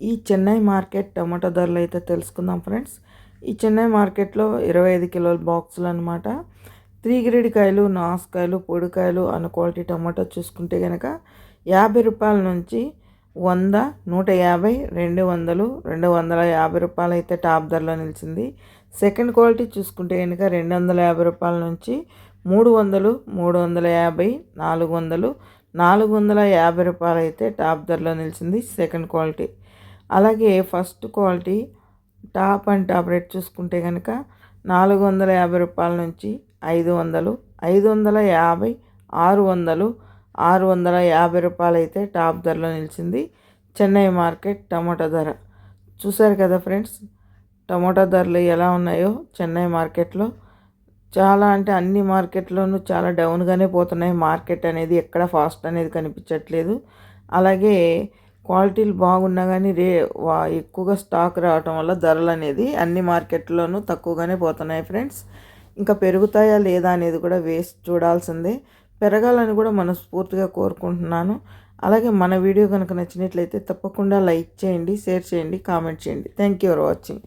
ఈ Chennai market tomato ధరలు అయితే తెలుసుకుందాం ఫ్రెండ్స్. ఈ చెన్నై మార్కెట్లో ఇరవై ఐదు కిలోల బాక్సులు అనమాట త్రీ గ్రేడ్ కాయలు నాసుకాయలు పొడికాయలు అన్న క్వాలిటీ టమాటో చూసుకుంటే కనుక యాభై రూపాయల నుంచి వంద నూట యాభై రెండు వందలు రెండు వందల యాభై రూపాయలు అయితే టాప్ ధరలో నిలిచింది. సెకండ్ క్వాలిటీ చూసుకుంటే కనుక రెండు వందల యాభై రూపాయల నుంచి మూడు వందలు మూడు వందల యాభై నాలుగు వందలు నాలుగు వందల యాభై రూపాయలు అయితే టాప్ ధరలో నిలిచింది సెకండ్ క్వాలిటీ. అలాగే first quality top and top rate చూసుకుంటే కనుక నాలుగు వందల యాభై రూపాయల నుంచి ఐదు వందలు ఐదు వందల యాభై ఆరు వందలు ఆరు వందల యాభై రూపాయలు అయితే టాప్ ధరలో నిలిచింది. చెన్నై మార్కెట్ టమాటా ధర. చూసారు కదా ఫ్రెండ్స్ టమాటా ధరలు ఎలా ఉన్నాయో చెన్నై మార్కెట్లో. చాలా అంటే అన్ని మార్కెట్లోనూ చాలా డౌన్గానే పోతున్నాయి. మార్కెట్ అనేది ఎక్కడ ఫాస్ట్ అనేది కనిపించట్లేదు. అలాగే క్వాలిటీలు బాగున్నా కానీ రే వా ఎక్కువగా స్టాక్ రావటం వల్ల ధరలు అనేది అన్ని మార్కెట్లోనూ తక్కువగానే పోతున్నాయి ఫ్రెండ్స్. ఇంకా పెరుగుతాయా లేదా అనేది కూడా వేసి చూడాల్సిందే. పెరగాలని కూడా మనస్ఫూర్తిగా కోరుకుంటున్నాను. అలాగే మన వీడియో కనుక నచ్చినట్లయితే తప్పకుండా లైక్ చేయండి షేర్ చేయండి కామెంట్ చేయండి. Thank you for watching.